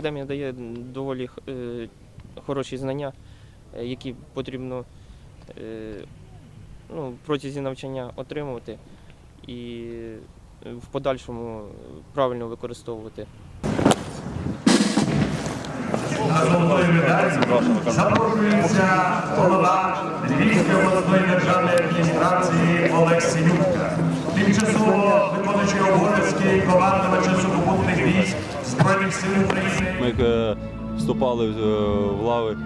академія дає доволі е, хороші знання, е, які потрібно е, ну, протязі навчання отримувати і в подальшому правильно використовувати. На золотої медалі запрошується голова Львівської обласної державної адміністрації Олег Синютка, тимчасово виконуючий обов'язки командувача сухопутних Ми як е, вступали в, е, лави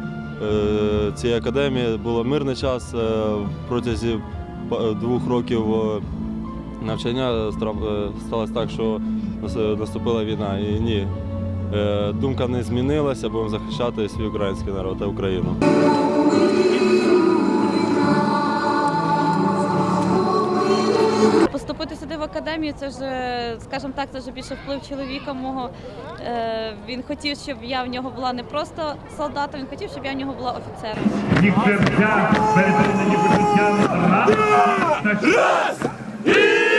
е, цієї академії, було мирний час. протягом двох років навчання сталося так, що наступила війна. І ні, думка не змінилася, будемо захищати свій український народ та Україну. Поступити сюди в академію, це ж, е, скажімо так, це вже більше вплив чоловіка мого. Е, він хотів, щоб я в нього була не просто солдатом, він хотів, щоб я в нього була офіцером. Дівчинка перетворені почуттям раз і все!